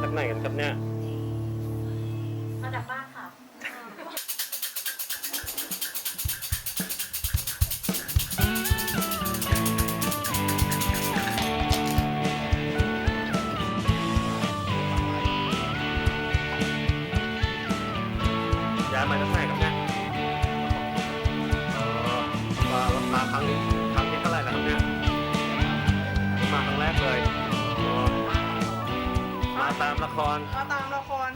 เนี่ย มาจากบ้านค่ะ ย้ายมาตั้งแต่ครับเนี่ยอ๋อมามาครั้งนี้ครั้งนี้เท่าไหร่แล้วครับเนี่ย มาครั้งแรกเลยอ๋อมา ตามละคร มาตามละคร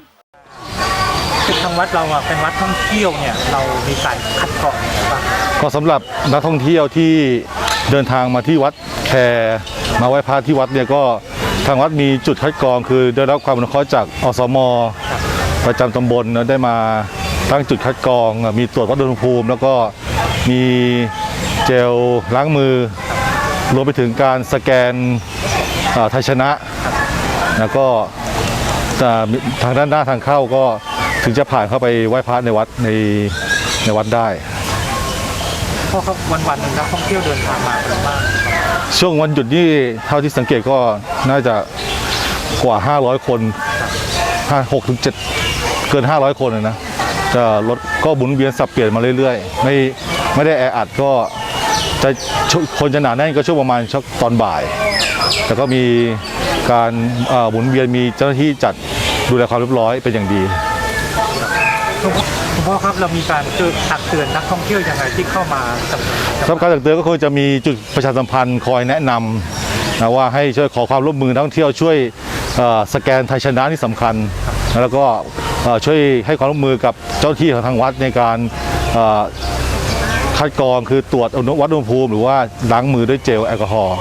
คือทางวัดเราอะเป็นวัดท่องเที่ยวเนี่ยเรามีการคัดกรองอะไรบ้างก็สำหรับนักท่องเที่ยวที่เดินทางมาที่วัดแคร์มาไหว้พระที่วัดเนี่ยก็ทางวัดมีจุดคัดกรอง คือได้รับความอนุเคราะห์จากอสม ประจำตำบลนะได้มาตั้งจุดคัดกรอง มีตรวจวัดอุณหภูมิ แล้วก็มีเจลล้างมือ รวมไปถึงการสแกนอ่าไทยชนะ แล้วก็จะมี ทางด้านหน้าทางเข้าก็ถึงจะผ่านเข้าไปไหว้พระในวัดในในวัดได้เพราะครับวันวันหนึ่งนักท่องเที่ยวเดินทางมาเป็นมากช่วงวันหยุดนี่เท่าที่สังเกตก็น่าจะกว่า 500 คน5 6ถึง7เกิน 500 คนเลยนะจะรถก็หมุนเวียนสับเปลี่ยนมาเรื่อยๆ ไม่ไม่ได้แออัดก็จะคนจะหนาแน่นก็ช่วงประมาณชักตอนบ่าย แต่ก็มี การเอ่อหมุนเวียนมีเจ้าหน้าที่จัดดูแลความเรียบร้อยเป็นอย่างดีคุณพ่อครับเรามีการเตือนตักเตือนนักท่องเที่ยวยังไงที่เข้ามาจำนวนสำหรับการตักเตือนก็คงจะมีจุดประชาสัมพันธ์คอยแนะนำนะว่าให้ช่วยขอความร่วมมือนักท่องเที่ยวช่วยเอ่อสแกนไทยชนะนี่สำคัญ แล้วก็เอ่อช่วยให้ความร่วมมือกับเจ้าหน้าที่ของทางวัดในการเอ่อคัดกรองคือตรวจอุณหวัดอุณหภูมิ หรือว่าล้างมือด้วยเจลแอลกอฮอล์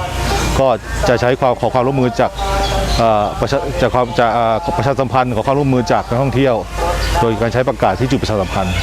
ก็จะใช้ความขอความร่วมมือจากประชาจากความจากประชาสัมพันธ์ขอความร่วมมือจากนักท่องเที่ยว โดยการใช้ประกาศที่จุดประชาสัมพันธ์